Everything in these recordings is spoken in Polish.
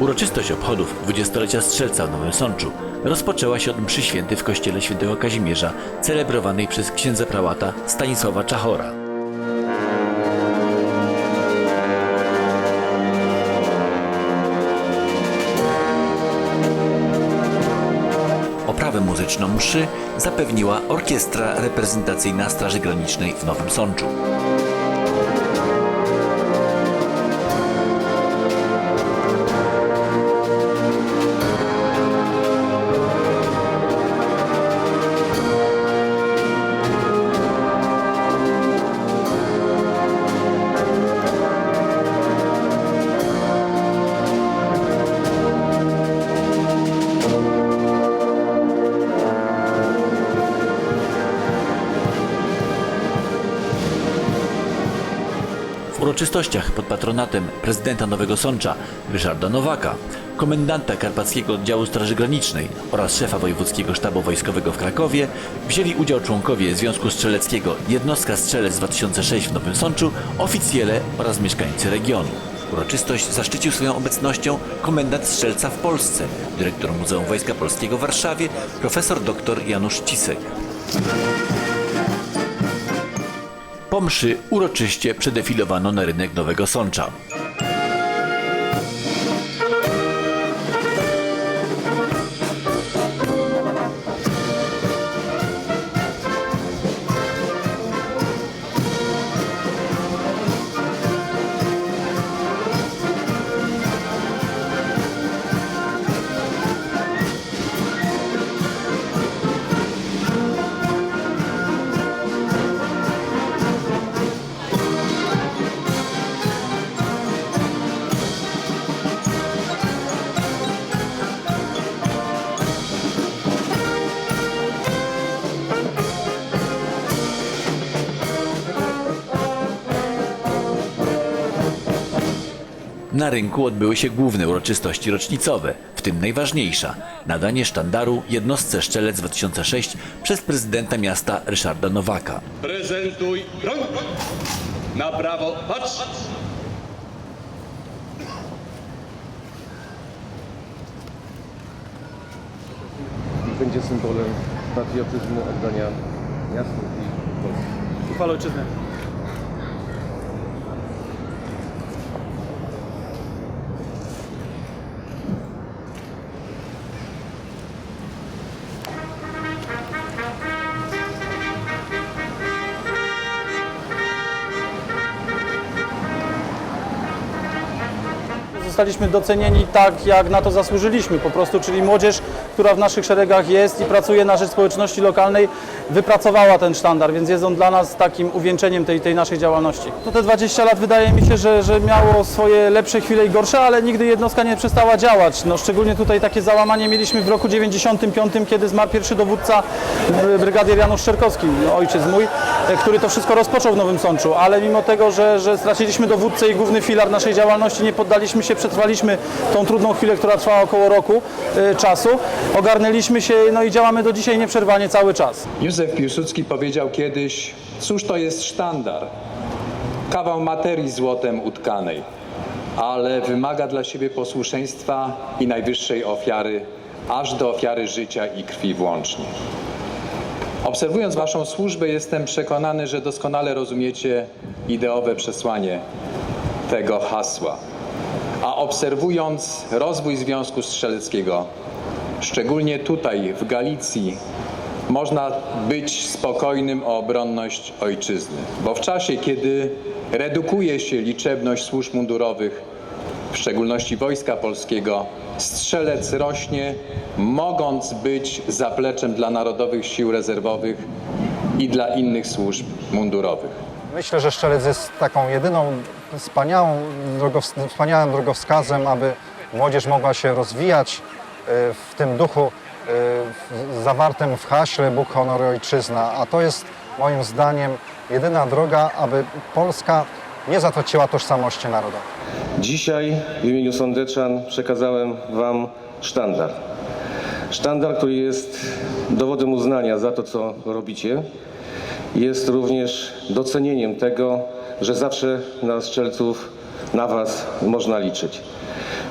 Uroczystość obchodów dwudziestolecia Strzelca w Nowym Sączu rozpoczęła się od mszy święty w kościele świętego Kazimierza, celebrowanej przez księdza prałata Stanisława Czachora. Muzyczną mszy zapewniła Orkiestra Reprezentacyjna Straży Granicznej w Nowym Sączu. Uroczystościach pod patronatem prezydenta Nowego Sącza Ryszarda Nowaka, komendanta Karpackiego Oddziału Straży Granicznej oraz szefa Wojewódzkiego Sztabu Wojskowego w Krakowie wzięli udział członkowie Związku Strzeleckiego Jednostka Strzelec 2006 w Nowym Sączu, oficjele oraz mieszkańcy regionu. Uroczystość zaszczycił swoją obecnością komendant strzelca w Polsce, dyrektor Muzeum Wojska Polskiego w Warszawie, profesor dr Janusz Cisek. Po mszy uroczyście przedefilowano na rynek Nowego Sącza. Na rynku odbyły się główne uroczystości rocznicowe, w tym najważniejsza nadanie sztandaru jednostce Szczelec 2006 przez prezydenta miasta Ryszarda Nowaka. Prezentuj broń. Na prawo patrz. będzie symbolem patriotyzmu, oddania miastu i Polski. Uchwała ojczyzny. Zostaliśmy docenieni tak, jak na to zasłużyliśmy po prostu, czyli młodzież, która w naszych szeregach jest i pracuje na rzecz społeczności lokalnej, wypracowała ten sztandar, więc jest on dla nas takim uwieńczeniem tej, tej naszej działalności. To te 20 lat wydaje mi się, że, że miało swoje lepsze chwile i gorsze, ale nigdy jednostka nie przestała działać. No, szczególnie tutaj takie załamanie mieliśmy w roku 95, kiedy zmarł pierwszy dowódca y, brygadier Janusz Szerkowski, ojciec mój, y, który to wszystko rozpoczął w Nowym Sączu, ale mimo tego, że, że straciliśmy dowódcę i główny filar naszej działalności, nie poddaliśmy się, przetrwaliśmy tą trudną chwilę, która trwała około roku y, czasu, ogarnęliśmy się no i działamy do dzisiaj nieprzerwanie cały czas. Józef Piłsudski powiedział kiedyś, cóż to jest sztandar? Kawał materii złotem utkanej, ale wymaga dla siebie posłuszeństwa i najwyższej ofiary, aż do ofiary życia i krwi włącznie. Obserwując Waszą służbę, jestem przekonany, że doskonale rozumiecie ideowe przesłanie tego hasła. A obserwując rozwój Związku Strzeleckiego, szczególnie tutaj w Galicji, można być spokojnym o obronność ojczyzny. Bo w czasie, kiedy redukuje się liczebność służb mundurowych, w szczególności Wojska Polskiego, strzelec rośnie, mogąc być zapleczem dla narodowych sił rezerwowych i dla innych służb mundurowych. Myślę, że Szczelec jest taką jedyną wspaniałą, wspaniałym drogowskazem, aby młodzież mogła się rozwijać w tym duchu w- zawartym w haśle Bóg, honor ojczyzna. A to jest moim zdaniem jedyna droga, aby Polska nie zatraciła tożsamości narodowej. Dzisiaj w imieniu Sądeczan przekazałem Wam sztandar. Sztandar, który jest dowodem uznania za to, co robicie, jest również docenieniem tego, że zawsze na strzelców, na Was można liczyć.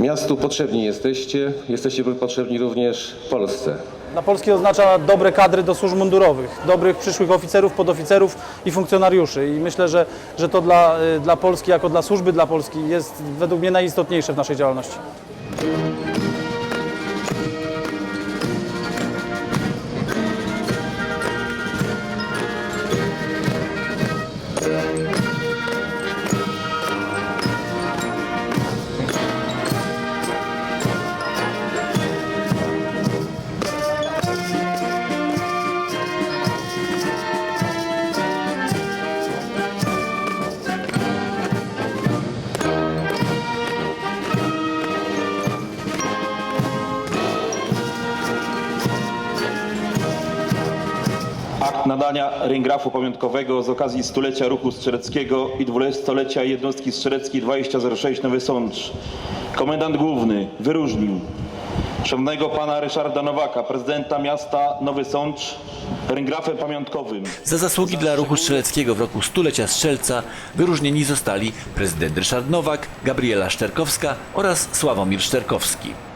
Miastu potrzebni jesteście, jesteście potrzebni również Polsce. Dla Polski oznacza dobre kadry do służb mundurowych, dobrych przyszłych oficerów, podoficerów i funkcjonariuszy. I myślę, że, że to dla, y, dla Polski, jako dla służby dla Polski jest według mnie najistotniejsze w naszej działalności. Nadania ryngrafu pamiątkowego z okazji stulecia ruchu strzeleckiego i dwudziestolecia jednostki strzeleckiej 2006 Nowy Sącz. Komendant główny wyróżnił szanownego pana Ryszarda Nowaka, prezydenta miasta Nowy Sącz, ryngrafem pamiątkowym. Za zasługi dla ruchu strzeleckiego w roku stulecia strzelca wyróżnieni zostali prezydent Ryszard Nowak, Gabriela Szczerkowska oraz Sławomir Szczerkowski.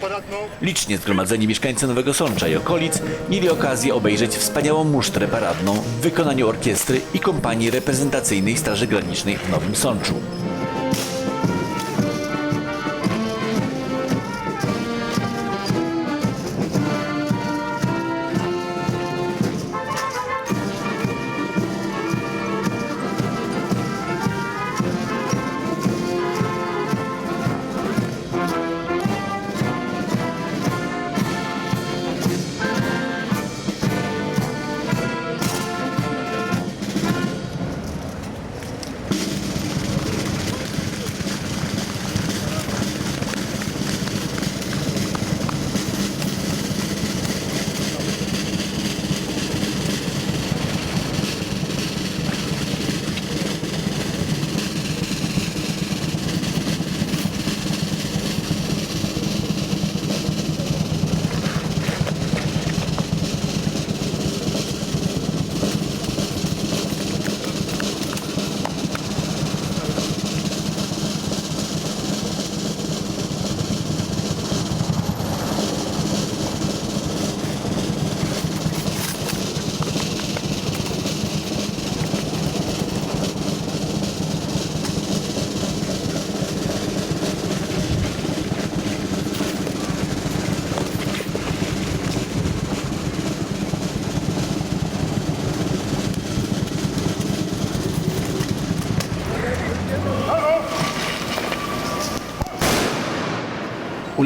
Paradną. Licznie zgromadzeni mieszkańcy Nowego Sącza i okolic mieli okazję obejrzeć wspaniałą musztrę paradną w wykonaniu orkiestry i kompanii reprezentacyjnej Straży Granicznej w Nowym Sączu.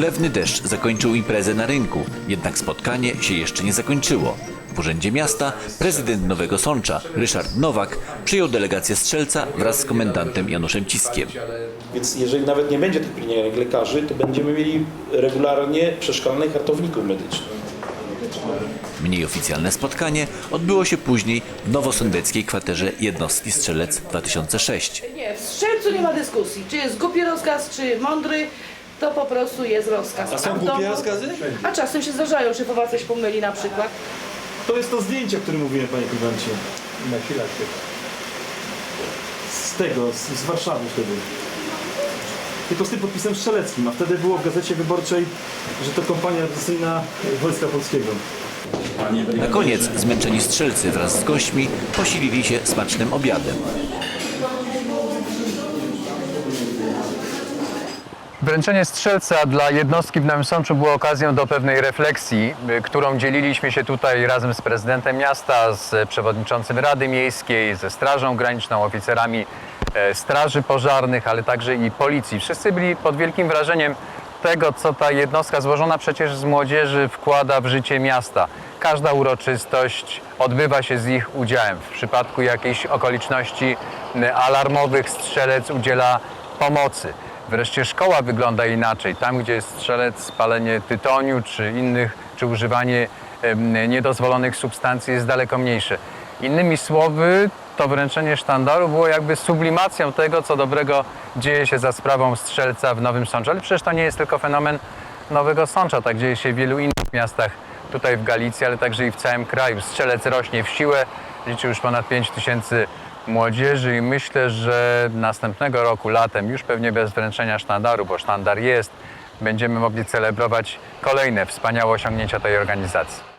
Ulewny deszcz zakończył imprezę na rynku, jednak spotkanie się jeszcze nie zakończyło. W Urzędzie Miasta prezydent Nowego Sącza, Ryszard Nowak, przyjął delegację strzelca wraz z komendantem Januszem Ciskiem. Więc jeżeli nawet nie będzie tych pielęgniarek lekarzy, to będziemy mieli regularnie przeszkolonych ratowników medycznych. Mniej oficjalne spotkanie odbyło się później w nowosądeckiej kwaterze jednostki Strzelec 2006. Nie, w strzelcu nie ma dyskusji. Czy jest głupi rozkaz, czy mądry, to po prostu jest rozkaz. A są w głupie rozkazy? A czasem się zdarzają, szefowa coś pomyli na przykład. To jest to zdjęcie, o którym mówiłem, panie komendancie. Nasila się. Z tego, z, z Warszawy wtedy. Tylko z tym podpisem strzeleckim, a wtedy było w Gazecie Wyborczej, że to kompania represyjna Wojska Polskiego. Na koniec zmęczeni strzelcy wraz z gośćmi posilili się smacznym obiadem. Wręczenie strzelca dla jednostki w Nowym Sączu było okazją do pewnej refleksji, którą dzieliliśmy się tutaj razem z prezydentem miasta, z przewodniczącym Rady Miejskiej, ze Strażą Graniczną, oficerami e, Straży Pożarnych, ale także i Policji. Wszyscy byli pod wielkim wrażeniem tego, co ta jednostka złożona przecież z młodzieży wkłada w życie miasta. Każda uroczystość odbywa się z ich udziałem. W przypadku jakichś okoliczności alarmowych strzelec udziela pomocy. Wreszcie szkoła wygląda inaczej. Tam, gdzie jest strzelec, spalenie tytoniu czy innych, czy używanie niedozwolonych substancji jest daleko mniejsze. Innymi słowy, to wręczenie sztandaru było jakby sublimacją tego, co dobrego dzieje się za sprawą strzelca w Nowym Sączu. Ale przecież to nie jest tylko fenomen Nowego Sącza, tak dzieje się w wielu innych miastach tutaj w Galicji, ale także i w całym kraju. Strzelec rośnie w siłę, liczy już ponad 5 tysięcy młodzieży i myślę, że następnego roku, latem, już pewnie bez wręczenia sztandaru, bo sztandar jest, będziemy mogli celebrować kolejne wspaniałe osiągnięcia tej organizacji.